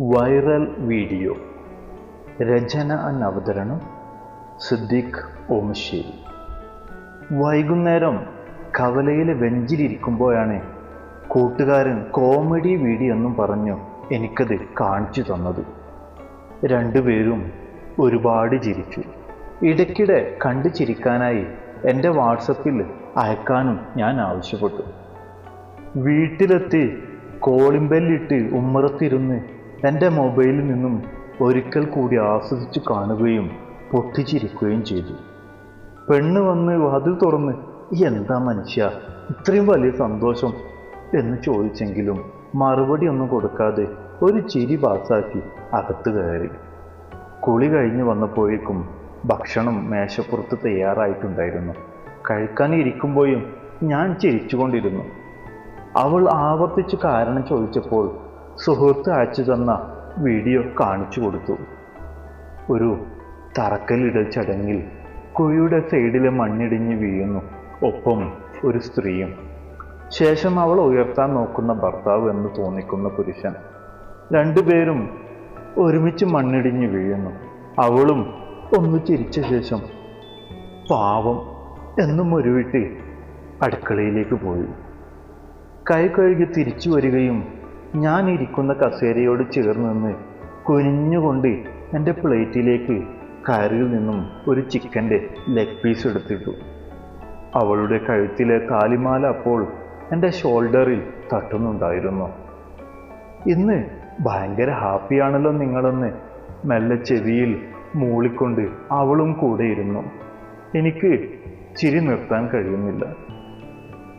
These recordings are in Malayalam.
Viral video. രചന അവതരണം സിദ്ദീഖ് ഓമശ്ശേരി. വൈകുന്നേരം കവലയിലെ ബെഞ്ചിലിരിക്കുമ്പോഴാണ് കൂട്ടുകാരൻ കോമഡി വീഡിയോ എന്നും പറഞ്ഞു എനിക്കത് കാണിച്ചു തന്നത്. രണ്ടുപേരും ഒരുപാട് ചിരിച്ചു. ഇടയ്ക്കിടെ കണ്ടു ചിരിക്കാനായി എന്റെ വാട്സപ്പിൽ അയക്കാനും ഞാൻ ആവശ്യപ്പെട്ടു. വീട്ടിലെത്തി കോളിംബെല്ലിട്ട് ഉമ്മറത്തിരുന്ന് എന്റെ മൊബൈലിൽ നിന്നും ഒരിക്കൽ കൂടി ആസ്വദിച്ച് കാണുകയും പൊട്ടിച്ചിരിക്കുകയും ചെയ്തു. പെണ്ണ് വന്ന് വാതിൽ തുറന്ന് "ഈ എന്താ മനുഷ്യ ഇത്രയും വലിയ സന്തോഷം എന്ന് ചോദിച്ചെങ്കിലും മറുപടി ഒന്നും കൊടുക്കാതെ ഒരു ചിരി പാസാക്കി അകത്ത് കയറി. കുളി കഴിഞ്ഞ് വന്നപ്പോഴേക്കും ഭക്ഷണം മേശപ്പുറത്ത് തയ്യാറായിട്ടുണ്ടായിരുന്നു. കഴിക്കാൻ ഇരിക്കുമ്പോഴും ഞാൻ ചിരിച്ചുകൊണ്ടിരുന്നു. അവൾ ആവർത്തിച്ച് കാരണം ചോദിച്ചപ്പോൾ സുഹൃത്ത് അയച്ചു തന്ന വീഡിയോ കാണിച്ചു കൊടുത്തു. ഒരു തറക്കല്ലിടൽ ചടങ്ങിൽ കുഴിയുടെ സൈഡിലെ മണ്ണിടിഞ്ഞ് വീഴുന്നു. ഒപ്പം ഒരു സ്ത്രീയും. ശേഷം അവൾ ഉയർത്താൻ നോക്കുന്ന ഭർത്താവ് എന്ന് തോന്നിക്കുന്ന പുരുഷൻ. രണ്ടുപേരും ഒരുമിച്ച് മണ്ണിടിഞ്ഞ് വീഴുന്നു. അവളും ഒന്ന് ചിരിച്ച ശേഷം പാവം എന്നും ഒരുവിട്ട് അടുക്കളയിലേക്ക് പോയി. കൈ കഴുകി തിരിച്ചു വരികയും ഞാൻ ഇരിക്കുന്ന കസേരയോട് ചേർന്ന് നിന്ന് കുനിഞ്ഞുകൊണ്ട് എന്റെ പ്ലേറ്റിലേക്ക് കയറിൽ നിന്നും ഒരു ചിക്കന്റെ ലെഗ് പീസ് എടുത്തിട്ടു. അവളുടെ കഴുത്തിലെ താലിമാല അപ്പോൾ എന്റെ ഷോൾഡറിൽ തട്ടുന്നുണ്ടായിരുന്നു. ഇന്ന് ഭയങ്കര ഹാപ്പിയാണല്ലോ നിങ്ങളെന്ന് മെല്ലെ ചെവിയിൽ മൂളിക്കൊണ്ട് അവളും കൂടെ ഇരുന്നു. എനിക്ക് ചിരി നിർത്താൻ കഴിയുന്നില്ല.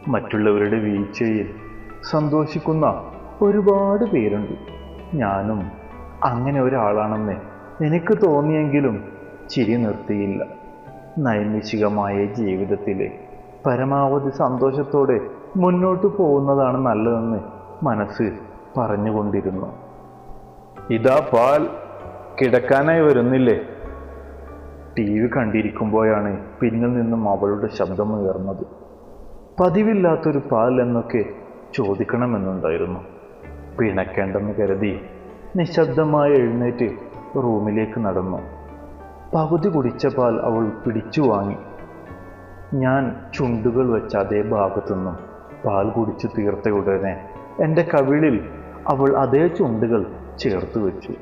മറ്റുള്ളവരുടെ വീഴ്ചയിൽ സന്തോഷിക്കുന്ന ഒരുപാട് പേരുണ്ട്. ഞാനും അങ്ങനെ ഒരാളാണെന്ന് എനിക്ക് തോന്നിയെങ്കിലും ചിരി നിർത്തിയില്ല. നൈമിഷികമായ ജീവിതത്തിലെ പരമാവധി സന്തോഷത്തോടെ മുന്നോട്ട് പോകുന്നതാണ് നല്ലതെന്ന് മനസ്സ് പറഞ്ഞുകൊണ്ടിരുന്നു. ഇതാ പാൽ. കിടക്കാനായി വരുന്നില്ലേ? ടി വി കണ്ടിരിക്കുമ്പോഴാണ് പിന്നിൽ നിന്നും അവളുടെ ശബ്ദം ഉയർന്നത് പതിവില്ലാത്തൊരു പാൽ എന്നൊക്കെ ചോദിക്കണമെന്നുണ്ടായിരുന്നു. പിണക്കേണ്ടെന്ന് കരുതി നിശബ്ദമായി എഴുന്നേറ്റ് റൂമിലേക്ക് നടന്നു. പകുതി കുടിച്ച പാൽ അവൾ പിടിച്ചു വാങ്ങി. ഞാൻ ചുണ്ടുകൾ വെച്ച അതേ ഭാഗത്തുനിന്നും പാൽ കുടിച്ചു തീർത്ത ഉടനെ എന്റെ കവിളിൽ അവൾ അതേ ചുണ്ടുകൾ ചേർത്ത് വെച്ചു.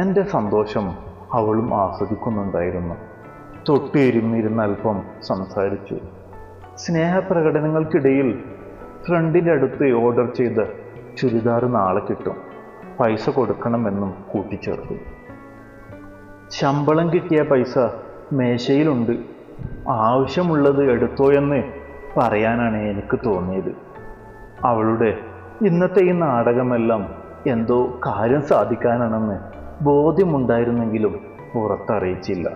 എന്റെ സന്തോഷം അവളും ആസ്വദിക്കുന്നുണ്ടായിരുന്നു. തൊട്ടിരുന്നിരുന്ന് അല്പം സംസാരിച്ചു. സ്നേഹപ്രകടനങ്ങൾക്കിടയിൽ ഫ്രണ്ടിന്റെ അടുത്ത് ഓർഡർ ചെയ്ത ചുരിദാർ നാളെ കിട്ടും. പൈസ കൊടുക്കണമെന്നും കൂട്ടിച്ചേർത്തു. ശമ്പളം കിട്ടിയ പൈസ മേശയിലുണ്ട്. ആവശ്യമുള്ളത് എടുത്തോ എന്ന് പറയാനാണ് എനിക്ക് തോന്നിയത്. അവളുടെ ഇന്നത്തെ ഈ നാടകമെല്ലാം എന്തോ കാര്യം സാധിക്കാനാണെന്ന് ബോധ്യമുണ്ടായിരുന്നെങ്കിലും പുറത്തറിയിച്ചില്ല.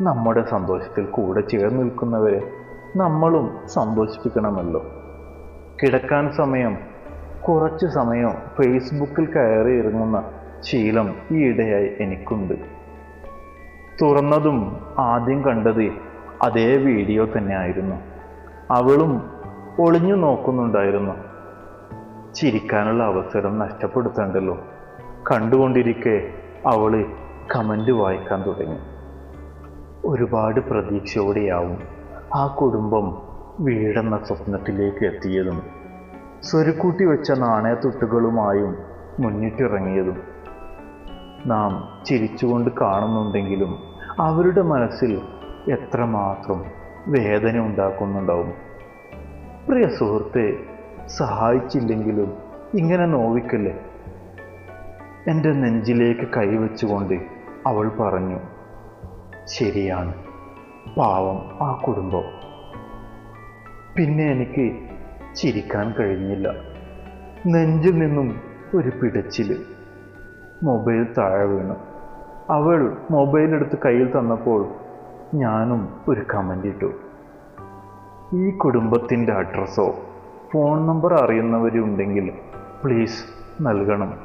നമ്മുടെ സന്തോഷത്തിൽ കൂടെ ചേർന്ന് നിൽക്കുന്നവരെ നമ്മളും സന്തോഷിപ്പിക്കണമല്ലോ. കിടക്കാൻ സമയം കുറച്ച് സമയം ഫേസ്ബുക്കിൽ കയറി ഇറങ്ങുന്ന ശീലം ഈയിടെയായി എനിക്കുണ്ട്. തുറന്നതും ആദ്യം കണ്ടത് അതേ വീഡിയോ തന്നെ ആയിരുന്നു അവളും ഒളിഞ്ഞു നോക്കുന്നുണ്ടായിരുന്നു. ചിരിക്കാനുള്ള അവസരം നഷ്ടപ്പെടുത്തണ്ടല്ലോ. കണ്ടുകൊണ്ടിരിക്കെ അവൾ കമന്റ് വായിക്കാൻ തുടങ്ങി. ഒരുപാട് പ്രതീക്ഷയോടെയാവും ആ കുടുംബം വീടെന്ന സ്വപ്നത്തിലേക്ക് എത്തിയതും. സ്വരുക്കൂട്ടി വെച്ച നാണയത്തുട്ടുകളുമായും മുന്നിട്ടിറങ്ങിയതും നാം ചിരിച്ചുകൊണ്ട് കാണുന്നുണ്ടെങ്കിലും അവരുടെ മനസ്സിൽ എത്രമാത്രം വേദന ഉണ്ടാക്കുന്നുണ്ടാവും. പ്രിയ സുഹൃത്തെ സഹായിച്ചില്ലെങ്കിലും ഇങ്ങനെ നോവിക്കല്ലേ? എന്റെ നെഞ്ചിലേക്ക് കൈവച്ചുകൊണ്ട് അവൾ പറഞ്ഞു ശരിയാണ് പാവം ആ കുടുംബം. പിന്നെ എനിക്ക് ചിരിക്കാൻ കഴിഞ്ഞില്ല. നെഞ്ചിൽ നിന്നും ഒരു പിടച്ചിൽ മൊബൈൽ താഴെ വീണു. അവൾ മൊബൈൽ എടുത്ത് കയ്യിൽ തന്നപ്പോൾ ഞാനും ഒരു കമന്റ് ഇട്ടു. ഈ കുടുംബത്തിന്റെ അഡ്രസ്സോ? ഫോൺ നമ്പർ അറിയുന്നവരുണ്ടെങ്കിൽ പ്ലീസ് നൽകണം.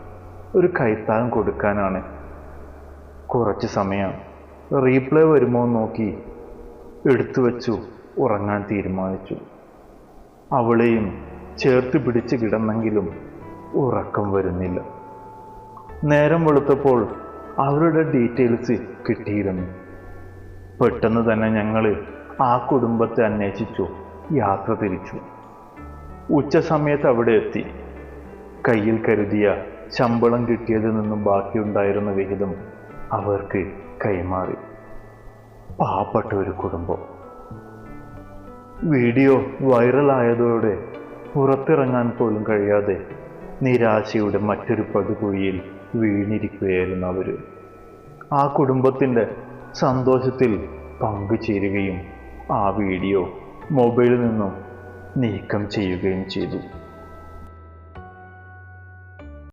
ഒരു കൈത്താങ് കൊടുക്കാനാണ്. കുറച്ച് സമയം റീപ്ലൈ വരുമോ നോക്കി എടുത്തു വച്ചു ഉറങ്ങാൻ തീരുമാനിച്ചു. അവളെയും ചേർത്ത് പിടിച്ച് കിടന്നെങ്കിലും ഉറക്കം വരുന്നില്ല. നേരം വെളുത്തപ്പോൾ അവരുടെ ഡീറ്റെയിൽസ് കിട്ടിയിരുന്നു. പെട്ടെന്ന് തന്നെ ഞങ്ങൾ ആ കുടുംബത്തെ അന്വേഷിച്ചു യാത്ര തിരിച്ചു. ഉച്ച സമയത്ത് അവിടെ എത്തി. കയ്യിൽ കരുതിയ ശമ്പളം കിട്ടിയതിൽ നിന്നും ബാക്കിയുണ്ടായിരുന്ന വിഹിതം അവർക്ക് കൈമാറി. പാവപ്പെട്ട ഒരു കുടുംബം. വീഡിയോ വൈറലായതോടെ പുറത്തിറങ്ങാൻ പോലും കഴിയാതെ നിരാശയുടെ മറ്റൊരു പടുകുഴിയിൽ വീണിരിക്കുകയായിരുന്നു അവർ ആ കുടുംബത്തിന്റെ സന്തോഷത്തിൽ പങ്കുചേരുകയും ആ വീഡിയോ മൊബൈലിൽ നിന്നും നീക്കം ചെയ്യുകയും ചെയ്തു.